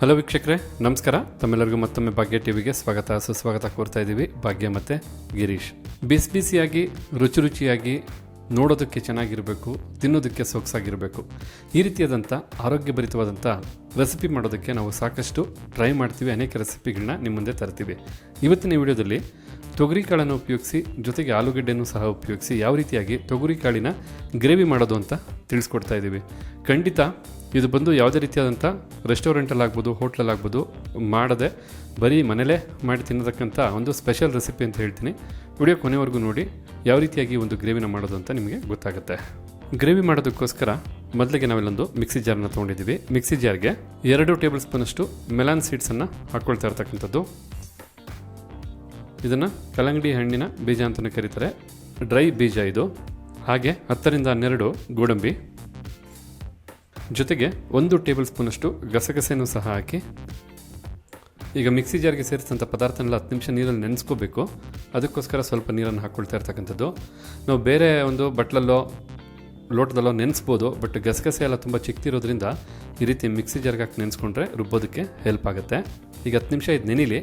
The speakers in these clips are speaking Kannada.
ಹಲೋ ವೀಕ್ಷಕರೇ, ನಮಸ್ಕಾರ. ತಮ್ಮೆಲ್ಲರಿಗೂ ಮತ್ತೊಮ್ಮೆ ಭಾಗ್ಯ ಟಿವಿಗೆ ಸ್ವಾಗತ. ಸುಸ್ವಾಗತ ಕೋರ್ತಾ ಇದ್ದೀವಿ ಭಾಗ್ಯ ಮತ್ತು ಗಿರೀಶ್. ಬಿಸಿ ಬಿಸಿಯಾಗಿ ರುಚಿ ರುಚಿಯಾಗಿ ನೋಡೋದಕ್ಕೆ ಚೆನ್ನಾಗಿರಬೇಕು, ತಿನ್ನೋದಕ್ಕೆ ಸೊಗಸಾಗಿರಬೇಕು. ಈ ರೀತಿಯಾದಂಥ ಆರೋಗ್ಯಭರಿತವಾದಂಥ ರೆಸಿಪಿ ಮಾಡೋದಕ್ಕೆ ನಾವು ಸಾಕಷ್ಟು ಟ್ರೈ ಮಾಡ್ತೀವಿ, ಅನೇಕ ರೆಸಿಪಿಗಳನ್ನ ನಿಮ್ಮ ಮುಂದೆ ತರ್ತೀವಿ. ಇವತ್ತಿನ ವಿಡಿಯೋದಲ್ಲಿ ತೊಗರಿ ಕಾಳನ್ನು ಉಪಯೋಗಿಸಿ, ಜೊತೆಗೆ ಆಲೂಗಡ್ಡೆಯನ್ನು ಸಹ ಉಪಯೋಗಿಸಿ, ಯಾವ ರೀತಿಯಾಗಿ ತೊಗರಿ ಕಾಳಿನ ಗ್ರೇವಿ ಮಾಡೋದು ಅಂತ ತಿಳಿಸ್ಕೊಡ್ತಾ ಇದ್ದೀವಿ. ಖಂಡಿತ ಇದು ಬಂದು ಯಾವುದೇ ರೀತಿಯಾದಂಥ ರೆಸ್ಟೋರೆಂಟಲ್ಲಿ ಆಗ್ಬೋದು ಹೋಟ್ಲಲ್ಲಿ ಆಗ್ಬೋದು ಮಾಡದೆ ಬರೀ ಮನೇಲೇ ಮಾಡಿ ತಿನ್ನತಕ್ಕಂಥ ಒಂದು ಸ್ಪೆಷಲ್ ರೆಸಿಪಿ ಅಂತ ಹೇಳ್ತೀನಿ. ವಿಡಿಯೋ ಕೊನೆವರೆಗೂ ನೋಡಿ, ಯಾವ ರೀತಿಯಾಗಿ ಒಂದು ಗ್ರೇವಿನ ಮಾಡೋದು ಅಂತ ನಿಮಗೆ ಗೊತ್ತಾಗುತ್ತೆ. ಗ್ರೇವಿ ಮಾಡೋದಕ್ಕೋಸ್ಕರ ಮೊದಲಿಗೆ ನಾವಿಲ್ಲೊಂದು ಮಿಕ್ಸಿ ಜಾರನ್ನು ತೊಗೊಂಡಿದ್ದೀವಿ. ಮಿಕ್ಸಿ ಜಾರ್ಗೆ ಎರಡು ಟೇಬಲ್ ಸ್ಪೂನಷ್ಟು ಮೆಲಾನ್ ಸೀಡ್ಸನ್ನು ಹಾಕ್ಕೊಳ್ತಾ ಇರ್ತಕ್ಕಂಥದ್ದು. ಇದನ್ನು ಕಲ್ಲಂಗಡಿ ಹಣ್ಣಿನ ಬೀಜ ಅಂತಲೇ ಕರೀತಾರೆ. ಡ್ರೈ ಬೀಜ ಇದು. ಹಾಗೆ ಹತ್ತರಿಂದ ಹನ್ನೆರಡು ಗೋಡಂಬಿ. ಜೊತೆಗೆ ಒಂದು ಟೇಬಲ್ ಸ್ಪೂನಷ್ಟು ಗಸಗಸೆಯನ್ನು ಸಹ ಹಾಕಿ. ಈಗ ಮಿಕ್ಸಿ ಜಾರ್ಗೆ ಸೇರಿಸಿದಂಥ ಪದಾರ್ಥನೆಲ್ಲ ಹತ್ತು ನಿಮಿಷ ನೀರಲ್ಲಿ ನೆನೆಸ್ಕೋಬೇಕು. ಅದಕ್ಕೋಸ್ಕರ ಸ್ವಲ್ಪ ನೀರನ್ನು ಹಾಕ್ಕೊಳ್ತಾ ಇರ್ತಕ್ಕಂಥದ್ದು. ನಾವು ಬೇರೆ ಒಂದು ಬಟ್ಲಲ್ಲೋ, ಲೋಟದಲ್ಲೋ ನೆನೆಸ್ಬೋದು, ಬಟ್ ಗಸಗಸೆ ಎಲ್ಲ ತುಂಬ ಚಿಕ್ತಿರೋದ್ರಿಂದ ಈ ರೀತಿ ಮಿಕ್ಸಿ ಜಾರ್ಗೆ ಹಾಕಿ ನೆನೆಸ್ಕೊಂಡ್ರೆ ರುಬ್ಬೋದಕ್ಕೆ ಹೆಲ್ಪ್ ಆಗುತ್ತೆ. ಈಗ ಹತ್ತು ನಿಮಿಷ ಇದು ನೆನಿಲಿ.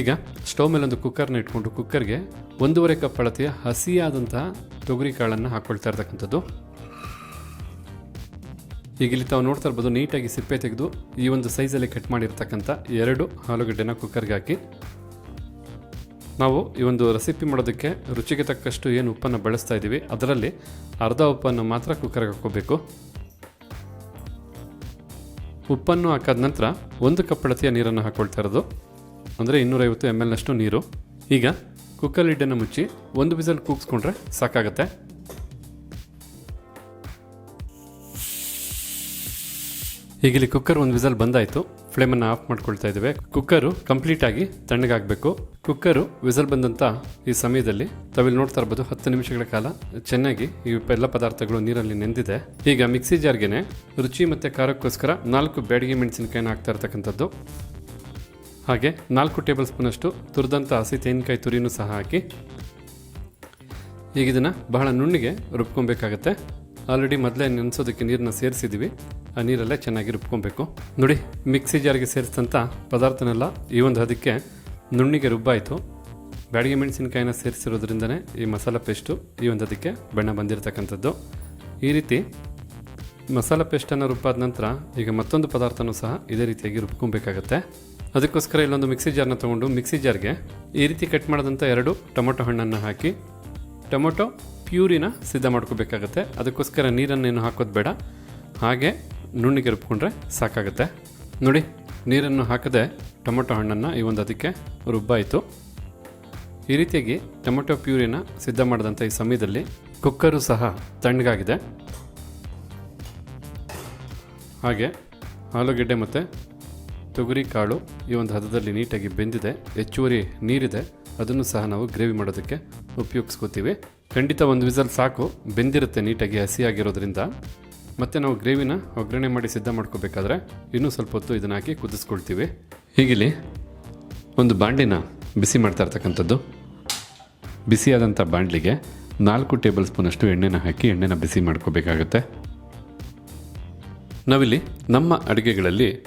ಈಗ ಸ್ಟವ್ ಮೇಲೆ ಒಂದು ಕುಕ್ಕರ್ನ ಇಟ್ಕೊಂಡು ಕುಕ್ಕರ್ಗೆ ಒಂದೂವರೆ ಕಪ್ ಅಳತೆಯ ಹಸಿಯಾದಂತಹ ತೊಗರಿ ಕಾಳನ್ನು ಹಾಕ್ಕೊಳ್ತಾ ಇರ್ತಕ್ಕಂಥದ್ದು. ಈಗ ಇಲ್ಲಿ ತಾವು ನೋಡ್ತಾ ಇರ್ಬೋದು, ನೀಟಾಗಿ ಸಿಪ್ಪೆ ತೆಗೆದು ಈ ಒಂದು ಸೈಜಲ್ಲಿ ಕಟ್ ಮಾಡಿರ್ತಕ್ಕಂಥ ಎರಡು ಆಲೂಗಡ್ಡೆನ ಕುಕ್ಕರ್ಗೆ ಹಾಕಿ. ನಾವು ಈ ಒಂದು ರೆಸಿಪಿ ಮಾಡೋದಕ್ಕೆ ರುಚಿಗೆ ತಕ್ಕಷ್ಟು ಏನು ಉಪ್ಪನ್ನು ಬಳಸ್ತಾ ಇದ್ದೀವಿ. ಅದರಲ್ಲಿ ಅರ್ಧ ಉಪ್ಪನ್ನು ಮಾತ್ರ ಕುಕ್ಕರ್ಗೆ ಹಾಕೋಬೇಕು ಉಪ್ಪನ್ನು ಹಾಕಾದ ನಂತರ ಒಂದು ಕಪ್ ಅಳತೆಯ ನೀರನ್ನು ಹಾಕ್ಕೊಳ್ತಾ ಇರೋದು. ಅಂದರೆ ಇನ್ನೂರೈವತ್ತು ಎಂ ಎಲ್ನಷ್ಟು ನೀರು. ಈಗ ಕುಕ್ಕರ್ ಲಿಡ್ಡನ್ನು ಮುಚ್ಚಿ ಒಂದು ಬಿಸಲ್ ಕೂಗಿಸ್ಕೊಂಡ್ರೆ ಸಾಕಾಗತ್ತೆ. ಈಗ ಇಲ್ಲಿ ಕುಕ್ಕರ್ ಒಂದು ವಿಸಲ್ ಬಂದಾಯಿತು. ಫ್ಲೇಮನ್ನು ಆಫ್ ಮಾಡ್ಕೊಳ್ತಾ ಇದ್ದೇವೆ. ಕುಕ್ಕರು ಕಂಪ್ಲೀಟ್ ಆಗಿ ತಣ್ಣಗಾಗಬೇಕು ಕುಕ್ಕರು ವಿಸಲ್ ಬಂದಂಥ ಈ ಸಮಯದಲ್ಲಿ ತಾವಿಲ್ಲಿ ನೋಡ್ತಾ ಇರ್ಬೋದು ಹತ್ತು ನಿಮಿಷಗಳ ಕಾಲ ಚೆನ್ನಾಗಿ ಈ ಎಲ್ಲ ಪದಾರ್ಥಗಳು ನೀರಲ್ಲಿ ನೆಂದಿದೆ. ಈಗ ಮಿಕ್ಸಿ ಜಾರ್ಗೆನೆ ರುಚಿ ಮತ್ತು ಖಾರಕ್ಕೋಸ್ಕರ ನಾಲ್ಕು ಬ್ಯಾಡಿಗೆ ಮೆಣಸಿನಕಾಯಿನ ಹಾಕ್ತಾ ಇರ್ತಕ್ಕಂಥದ್ದು. ಹಾಗೆ ನಾಲ್ಕು ಟೇಬಲ್ ಸ್ಪೂನಷ್ಟು ತುರಿದಂಥ ಹಸಿ ತೆಂಗಿನಕಾಯಿ ತುರಿನೂ ಸಹ ಹಾಕಿ. ಈಗ ಇದನ್ನ ಬಹಳ ನುಣ್ಣಿಗೆ ರುಬ್ಕೊಬೇಕಾಗತ್ತೆ. ಆಲ್ರೆಡಿ ಮೊದಲೇ ನೆನೆಸೋದಕ್ಕೆ ನೀರನ್ನ ಸೇರಿಸಿದ್ದೀವಿ ನೀರಲ್ಲೇ ಚೆನ್ನಾಗಿ ರುಬ್ಕೊಬೇಕು. ನೋಡಿ, ಮಿಕ್ಸಿ ಜಾರಿಗೆ ಸೇರಿಸಿದಂಥ ಪದಾರ್ಥನೆಲ್ಲ ಈ ಒಂದು ಹದಕ್ಕೆ ನುಣ್ಣಿಗೆ ರುಬ್ಬಾಯಿತು. ಬ್ಯಾಡಿಗೆ ಮೆಣಸಿನಕಾಯಿನ ಸೇರಿಸಿರೋದ್ರಿಂದನೇ ಈ ಮಸಾಲ ಪೇಸ್ಟು ಈ ಒಂದು ಅದಕ್ಕೆ ಬಣ್ಣ ಬಂದಿರತಕ್ಕಂಥದ್ದು. ಈ ರೀತಿ ಮಸಾಲ ಪೇಸ್ಟನ್ನು ರುಬ್ಬಾದ ನಂತರ ಈಗ ಮತ್ತೊಂದು ಪದಾರ್ಥನೂ ಸಹ ಇದೇ ರೀತಿಯಾಗಿ ರುಬ್ಕೊಬೇಕಾಗತ್ತೆ. ಅದಕ್ಕೋಸ್ಕರ ಇಲ್ಲೊಂದು ಮಿಕ್ಸಿ ಜಾರ್ನ ತೊಗೊಂಡು ಮಿಕ್ಸಿ ಜಾರ್ಗೆ ಈ ರೀತಿ ಕಟ್ ಮಾಡಿದಂಥ ಎರಡು ಟೊಮೊಟೊ ಹಣ್ಣನ್ನು ಹಾಕಿ, ಟೊಮೊಟೊ ಪ್ಯೂರಿನ ಸಿದ್ಧ ಮಾಡ್ಕೋಬೇಕಾಗತ್ತೆ. ಅದಕ್ಕೋಸ್ಕರ ನೀರನ್ನೇನು ಹಾಕೋದು ಬೇಡ. ಹಾಗೆ ನುಣ್ಣಿಗೆ ರುಬ್ಕೊಂಡ್ರೆ ಸಾಕಾಗುತ್ತೆ. ನೋಡಿ, ನೀರನ್ನು ಹಾಕದೆ ಟೊಮೊಟೊ ಹಣ್ಣನ್ನು ಈ ಒಂದು ಅದಕ್ಕೆ ರುಬ್ಬಾಯಿತು. ಈ ರೀತಿಯಾಗಿ ಟೊಮೊಟೊ ಪ್ಯೂರಿನ ಸಿದ್ಧ ಮಾಡಿದಂಥ ಈ ಸಮಯದಲ್ಲಿ ಕುಕ್ಕರು ಸಹ ತಣ್ಣಗಾಗಿದೆ. ಹಾಗೆ ಆಲೂಗೆಡ್ಡೆ ಮತ್ತು ತೊಗರಿ ಕಾಳು ಈ ಒಂದು ಹದದಲ್ಲಿ ನೀಟಾಗಿ ಬೆಂದಿದೆ, ಹೆಚ್ಚುವರಿ ನೀರಿದೆ. ಅದನ್ನು ಸಹ ನಾವು ಗ್ರೇವಿ ಮಾಡೋದಕ್ಕೆ ಉಪಯೋಗಿಸ್ಕೋತೀವಿ. ಖಂಡಿತ ಒಂದು ವಿಸಲ್ ಸಾಕು, ಬೆಂದಿರುತ್ತೆ ನೀಟಾಗಿ ಹಸಿಯಾಗಿರೋದ್ರಿಂದ. ಮತ್ತು ನಾವು ಗ್ರೇವಿನ ಒಗ್ಗರಣೆ ಮಾಡಿ ಸಿದ್ಧ ಮಾಡ್ಕೋಬೇಕಾದ್ರೆ ಇನ್ನೂ ಸ್ವಲ್ಪ ಹೊತ್ತು ಇದನ್ನು ಹಾಕಿ ಕುದಿಸ್ಕೊಳ್ತೀವಿ. ಹೀಗಿಲ್ಲಿ ಒಂದು ಬಾಂಡಿನ ಬಿಸಿ ಮಾಡ್ತಾ ಇರ್ತಕ್ಕಂಥದ್ದು. ಬಿಸಿಯಾದಂಥ ಬಾಂಡ್ಲಿಗೆ ನಾಲ್ಕು ಟೇಬಲ್ ಸ್ಪೂನಷ್ಟು ಎಣ್ಣೆನ ಹಾಕಿ ಎಣ್ಣೆನ ಬಿಸಿ ಮಾಡ್ಕೋಬೇಕಾಗತ್ತೆ. ನಾವಿಲ್ಲಿ ನಮ್ಮ ಅಡುಗೆಗಳಲ್ಲಿ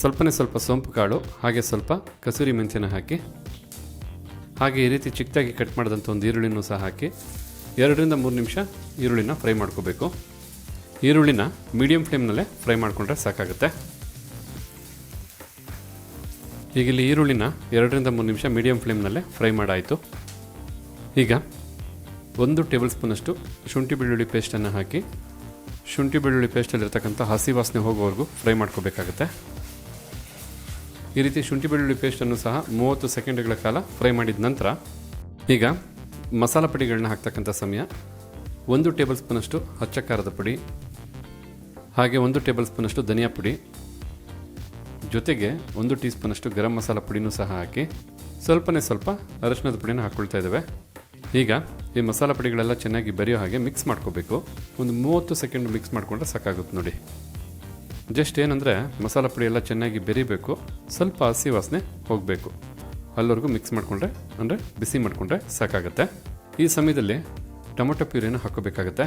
ಸ್ವಲ್ಪನೇ ಸ್ವಲ್ಪ ಸೋಂಪು ಕಾಳು, ಹಾಗೆ ಸ್ವಲ್ಪ ಕಸೂರಿ ಮೆಂತ್ಯನ ಹಾಕಿ, ಹಾಗೆ ಈ ರೀತಿ ಚಿಕ್ಕದಾಗಿ ಕಟ್ ಮಾಡಿದಂಥ ಒಂದು ಈರುಳ್ಳಿನೂ ಸಹ ಹಾಕಿ ಎರಡರಿಂದ ಮೂರು ನಿಮಿಷ ಈರುಳ್ಳಿನ ಫ್ರೈ ಮಾಡ್ಕೋಬೇಕು. ಈರುಳ್ಳಿನ ಮೀಡಿಯಂ ಫ್ಲೇಮ್ನಲ್ಲೇ ಫ್ರೈ ಮಾಡಿಕೊಂಡ್ರೆ ಸಾಕಾಗುತ್ತೆ. ಈಗ ಇಲ್ಲಿ ಈರುಳ್ಳಿನ ಎರಡರಿಂದ ಮೂರು ನಿಮಿಷ ಮೀಡಿಯಂ ಫ್ಲೇಮ್ನಲ್ಲೇ ಫ್ರೈ ಮಾಡಾಯಿತು. ಈಗ ಒಂದು ಟೇಬಲ್ ಸ್ಪೂನಷ್ಟು ಶುಂಠಿ ಬೆಳ್ಳುಳ್ಳಿ ಪೇಸ್ಟನ್ನು ಹಾಕಿ, ಶುಂಠಿ ಬೆಳ್ಳುಳ್ಳಿ ಪೇಸ್ಟಲ್ಲಿರ್ತಕ್ಕಂಥ ಹಸಿ ವಾಸನೆ ಹೋಗೋವರೆಗೂ ಫ್ರೈ ಮಾಡ್ಕೋಬೇಕಾಗತ್ತೆ. ಈ ರೀತಿ ಶುಂಠಿ ಬೆಳ್ಳುಳ್ಳಿ ಪೇಸ್ಟನ್ನು ಸಹ ಮೂವತ್ತು ಸೆಕೆಂಡ್ಗಳ ಕಾಲ ಫ್ರೈ ಮಾಡಿದ ನಂತರ ಈಗ ಮಸಾಲ ಪುಡಿಗಳನ್ನ ಹಾಕ್ತಕ್ಕಂಥ ಸಮಯ. ಒಂದು ಟೇಬಲ್ ಸ್ಪೂನಷ್ಟು ಹಚ್ಚ ಖಾರದ ಪುಡಿ, ಹಾಗೆ ಒಂದು ಟೇಬಲ್ ಸ್ಪೂನಷ್ಟು ಧನಿಯಾ ಪುಡಿ, ಜೊತೆಗೆ ಒಂದು ಟೀ ಸ್ಪೂನಷ್ಟು ಗರಂ ಮಸಾಲ ಪುಡಿನೂ ಸಹ ಹಾಕಿ ಸ್ವಲ್ಪನೇ ಸ್ವಲ್ಪ ಅರಶಿನದ ಪುಡಿನ ಹಾಕ್ಕೊಳ್ತಾ ಇದ್ದೇವೆ. ಈಗ ಈ ಮಸಾಲ ಪುಡಿಗಳೆಲ್ಲ ಚೆನ್ನಾಗಿ ಬೆರೆಯೋ ಹಾಗೆ ಮಿಕ್ಸ್ ಮಾಡ್ಕೋಬೇಕು. ಒಂದು ಮೂವತ್ತು ಸೆಕೆಂಡ್ ಮಿಕ್ಸ್ ಮಾಡಿಕೊಂಡ್ರೆ ಸಾಕಾಗುತ್ತೆ ನೋಡಿ. ಜಸ್ಟ್ ಏನಂದರೆ, ಮಸಾಲ ಪುಡಿ ಎಲ್ಲ ಚೆನ್ನಾಗಿ ಬೆರಿಬೇಕು. ಸ್ವಲ್ಪ ಹಸಿ ವಾಸನೆ ಹೋಗಬೇಕು. ಅಲ್ಲಿವರೆಗೂ ಮಿಕ್ಸ್ ಮಾಡಿಕೊಂಡ್ರೆ, ಅಂದರೆ ಬಿಸಿ ಮಾಡಿಕೊಂಡ್ರೆ ಸಾಕಾಗುತ್ತೆ. ಈ ಸಮಯದಲ್ಲಿ ಟೊಮೊಟೊ ಪ್ಯೂರಿನ ಹಾಕೋಬೇಕಾಗತ್ತೆ.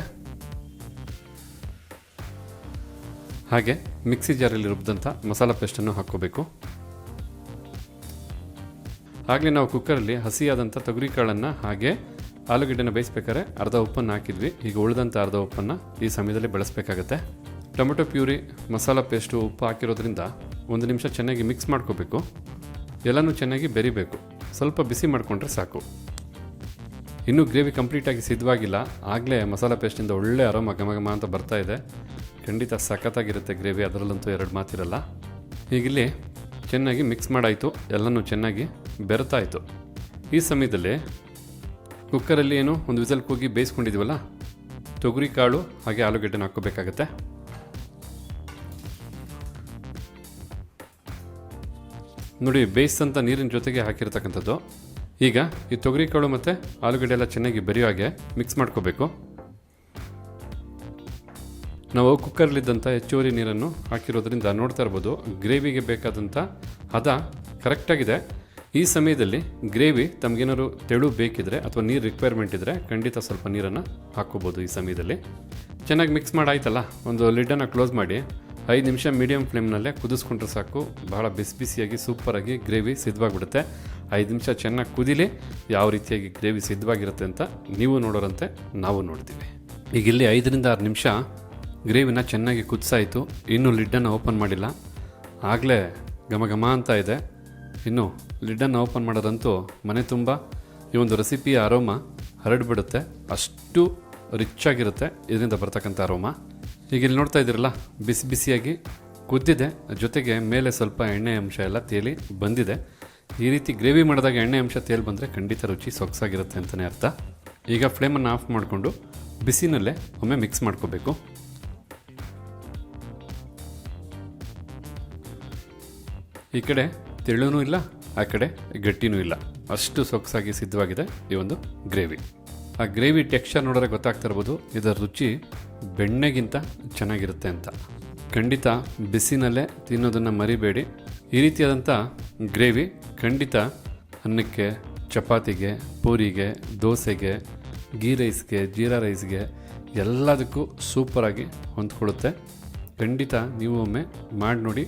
ಹಾಗೆ ಮಿಕ್ಸಿ ಜಾರಲ್ಲಿ ರುಬ್ಬಿದಂಥ ಮಸಾಲ ಪೇಸ್ಟನ್ನು ಹಾಕ್ಕೋಬೇಕು. ಆಗಲೇ ನಾವು ಕುಕ್ಕರಲ್ಲಿ ಹಸಿಯಾದಂಥ ತೊಗರಿ ಕಾಳನ್ನು ಹಾಗೆ ಆಲೂಗಡ್ಡೆನ ಬೇಯಿಸ್ಬೇಕಾದ್ರೆ ಅರ್ಧ ಉಪ್ಪನ್ನು ಹಾಕಿದ್ವಿ. ಈಗ ಉಳಿದಂಥ ಅರ್ಧ ಉಪ್ಪನ್ನು ಈ ಸಮಯದಲ್ಲಿ ಬಳಸಬೇಕಾಗತ್ತೆ. ಟೊಮೆಟೊ ಪ್ಯೂರಿ, ಮಸಾಲ ಪೇಸ್ಟು, ಉಪ್ಪು ಹಾಕಿರೋದ್ರಿಂದ ಒಂದು ನಿಮಿಷ ಚೆನ್ನಾಗಿ ಮಿಕ್ಸ್ ಮಾಡ್ಕೋಬೇಕು. ಎಲ್ಲನೂ ಚೆನ್ನಾಗಿ ಬೆರಿಬೇಕು. ಸ್ವಲ್ಪ ಬಿಸಿ ಮಾಡಿಕೊಂಡ್ರೆ ಸಾಕು. ಇನ್ನೂ ಗ್ರೇವಿ ಕಂಪ್ಲೀಟಾಗಿ ಸಿದ್ಧವಾಗಿಲ್ಲ. ಆಗಲೇ ಮಸಾಲ ಪೇಸ್ಟಿಂದ ಒಳ್ಳೆ ಅರೋಮ ಘಮ ಅಂತ ಬರ್ತಾ ಇದೆ. ಖಂಡಿತ ಸಖತ್ತಾಗಿರುತ್ತೆ ಗ್ರೇವಿ, ಅದರಲ್ಲಂತೂ ಎರಡು ಮಾತಿರಲ್ಲ. ಈಗಿಲ್ಲಿ ಚೆನ್ನಾಗಿ ಮಿಕ್ಸ್ ಮಾಡಾಯಿತು. ಎಲ್ಲನೂ ಚೆನ್ನಾಗಿ ಬೆರೆತಾಯಿತು. ಈ ಸಮಯದಲ್ಲಿ ಕುಕ್ಕರಲ್ಲಿ ಏನು, ಒಂದು ವಿಸಲ್ ಕೂಗಿ ಬೇಯಿಸ್ಕೊಂಡಿದ್ದೀವಲ್ಲ ತೊಗರಿ ಕಾಳು, ಹಾಗೆ ಆಲೂಗಡ್ಡೆನ ಹಾಕ್ಕೋಬೇಕಾಗತ್ತೆ. ನೋಡಿ ಬೇಯಿಸಿದಂಥ ನೀರಿನ ಜೊತೆಗೆ ಹಾಕಿರ್ತಕ್ಕಂಥದ್ದು. ಈಗ ಈ ತೊಗರಿಕಾಳು ಮತ್ತು ಆಲೂಗಡ್ಡೆ ಎಲ್ಲ ಚೆನ್ನಾಗಿ ಬೆರೆಯೋ ಹಾಗೆ ಮಿಕ್ಸ್ ಮಾಡ್ಕೋಬೇಕು. ನಾವು ಕುಕ್ಕರ್ಲಿದ್ದಂಥ ಹೆಚ್ಚುವರಿ ನೀರನ್ನು ಹಾಕಿರೋದ್ರಿಂದ ನೋಡ್ತಾ ಇರ್ಬೋದು, ಗ್ರೇವಿಗೆ ಬೇಕಾದಂಥ ಹದ ಕರೆಕ್ಟಾಗಿದೆ ಈ ಸಮಯದಲ್ಲಿ ಗ್ರೇವಿ ತಮಗೇನಾದ್ರು ತೆಳು ಬೇಕಿದ್ರೆ ಅಥವಾ ನೀರು ರಿಕ್ವೈರ್ಮೆಂಟ್ ಇದ್ದರೆ ಖಂಡಿತ ಸ್ವಲ್ಪ ನೀರನ್ನು ಹಾಕ್ಕೋಬೋದು ಈ ಸಮಯದಲ್ಲಿ. ಚೆನ್ನಾಗಿ ಮಿಕ್ಸ್ ಮಾಡಾಯ್ತಲ್ಲ? ಒಂದು ಲಿಡ್ಡನ್ನು ಕ್ಲೋಸ್ ಮಾಡಿ. ಐದು ನಿಮಿಷ ಮೀಡಿಯಂ ಫ್ಲೇಮ್ನಲ್ಲೇ ಕುದಿಸ್ಕೊಂಡ್ರೆ ಸಾಕು. ಬಹಳ ಬಿಸಿ ಬಿಸಿಯಾಗಿ ಸೂಪರಾಗಿ ಗ್ರೇವಿ ಸಿದ್ಧವಾಗಿಬಿಡುತ್ತೆ. ಐದು ನಿಮಿಷ ಚೆನ್ನಾಗಿ ಕುದಿಲಿ, ಯಾವ ರೀತಿಯಾಗಿ ಗ್ರೇವಿ ಸಿದ್ಧವಾಗಿರುತ್ತೆ ಅಂತ ನೀವು ನೋಡೋರಂತೆ, ನಾವು ನೋಡ್ತೀವಿ. ಈಗ ಇಲ್ಲಿ ಐದರಿಂದ ಆರು ನಿಮಿಷ ಗ್ರೇವಿನ ಚೆನ್ನಾಗಿ ಕುದಿಸಾಯಿತು. ಇನ್ನೂ ಲಿಡ್ಡನ್ನು ಓಪನ್ ಮಾಡಿಲ್ಲ. ಆಗಲೇ ಘಮ ಘಮ ಅಂತ ಇದೆ. ಇನ್ನು ಲಿಡ್ಡನ್ನು ಓಪನ್ ಮಾಡೋದಂತೂ ಮನೆ ತುಂಬ, ಈ ಒಂದು ರೆಸಿಪಿಯ ಅರೋಮ ಹರಡಿಬಿಡುತ್ತೆ. ಅಷ್ಟು ರಿಚ್ ಆಗಿರುತ್ತೆ. ಇದರಿಂದ ಬರ್ತಕ್ಕಂಥ ಅರೋಮ ಈಗ ಇಲ್ಲಿ ನೋಡ್ತಾ ಇದ್ದೀರಲ್ಲ, ಬಿಸಿ ಬಿಸಿಯಾಗಿ ಕುದ್ದಿದೆ. ಜೊತೆಗೆ ಮೇಲೆ ಸ್ವಲ್ಪ ಎಣ್ಣೆ ಅಂಶ ಎಲ್ಲ ತೇಲಿ ಬಂದಿದೆ. ಈ ರೀತಿ ಗ್ರೇವಿ ಮಾಡಿದಾಗ ಎಣ್ಣೆ ಅಂಶ ತೇಲಿ ಬಂದರೆ ಖಂಡಿತ ರುಚಿ ಸೊಗಸಾಗಿರುತ್ತೆ ಅಂತಲೇ ಅರ್ಥ. ಈಗ ಫ್ಲೇಮನ್ನು ಆಫ್ ಮಾಡಿಕೊಂಡು ಬಿಸಿನಲ್ಲೇ ಒಮ್ಮೆ ಮಿಕ್ಸ್ ಮಾಡ್ಕೋಬೇಕು. ಈ ಕಡೆ ತೆಳುನೂ ಇಲ್ಲ, ಆ ಕಡೆ ಗಟ್ಟಿನೂ ಇಲ್ಲ. ಅಷ್ಟು ಸೊಗಸಾಗಿ ಸಿದ್ಧವಾಗಿದೆ ಈ ಒಂದು ಗ್ರೇವಿ. ಆ ಗ್ರೇವಿ ಟೆಕ್ಸ್ಚರ್ ನೋಡಿದ್ರೆ ಗೊತ್ತಾಗ್ತಾ ಇರ್ಬೋದು, ಇದರ ರುಚಿ ಬೆಣ್ಣೆಗಿಂತ ಚೆನ್ನಾಗಿರುತ್ತೆ ಅಂತ. ಖಂಡಿತ ಬಿಸಿನಲ್ಲೇ ತಿನ್ನೋದನ್ನು ಮರಿಬೇಡಿ. ಈ ರೀತಿಯಾದಂಥ ಗ್ರೇವಿ ಖಂಡಿತ ಅನ್ನಕ್ಕೆ, ಚಪಾತಿಗೆ, ಪೂರಿಗೆ, ದೋಸೆಗೆ ಗೀ ರೈಸ್ಗೆ, ಜೀರಾ ರೈಸ್ಗೆ ಎಲ್ಲದಕ್ಕೂ ಸೂಪರಾಗಿ ಹೊಂದ್ಕೊಳ್ಳುತ್ತೆ. ಖಂಡಿತ ನೀವು ಒಮ್ಮೆ ಮಾಡಿ ನೋಡಿ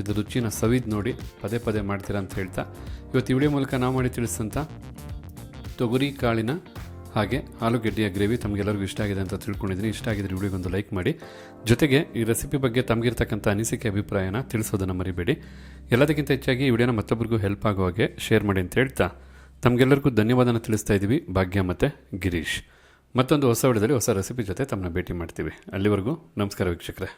ಇದು ರುಚಿನ ಸವಿದ್ ನೋಡಿ, ಪದೇ ಪದೇ ಮಾಡ್ತೀರಾ ಅಂತ ಹೇಳ್ತಾ. ಇವತ್ತು ಈ ವಿಡಿಯೋ ಮೂಲಕ ನಾವು ಮಾಡಿ ತಿಳಿಸಂತ ತೊಗರಿ ಕಾಳಿನ ಹಾಗೆ ಆಲೂಗಡ್ಡೆಯ ಗ್ರೇವಿ ತಮಗೆಲ್ಲರಿಗೂ ಇಷ್ಟ ಆಗಿದೆ ಅಂತ ತಿಳ್ಕೊಂಡಿದ್ದೀನಿ. ಇಷ್ಟ ಆಗಿದ್ರೆ ವಿಡಿಯೋಗೊಂದು ಲೈಕ್ ಮಾಡಿ. ಜೊತೆಗೆ ಈ ರೆಸಿಪಿ ಬಗ್ಗೆ ತಮಗಿರ್ತಕ್ಕಂಥ ಅನಿಸಿಕೆ, ಅಭಿಪ್ರಾಯನ ತಿಳಿಸೋದನ್ನು ಮರಿಬೇಡಿ. ಎಲ್ಲದಕ್ಕಿಂತ ಹೆಚ್ಚಾಗಿ ಈ ವಿಡಿಯೋನ ಮತ್ತೊಬ್ಬರಿಗೂ ಹೆಲ್ಪ್ ಆಗೋ ಹಾಗೆ ಶೇರ್ ಮಾಡಿ ಅಂತ ಹೇಳ್ತಾ ತಮಗೆಲ್ಲರಿಗೂ ಧನ್ಯವಾದನ ತಿಳಿಸ್ತಾ ಇದ್ದೀವಿ ಭಾಗ್ಯ ಮತ್ತು ಗಿರೀಶ್. ಮತ್ತೊಂದು ಹೊಸ ವಿಡಿಯೋದಲ್ಲಿ ಹೊಸ ರೆಸಿಪಿ ಜೊತೆ ತಮ್ಮನ್ನ ಭೇಟಿ ಮಾಡ್ತೀವಿ. ಅಲ್ಲಿವರೆಗೂ ನಮಸ್ಕಾರ ವೀಕ್ಷಕರೇ.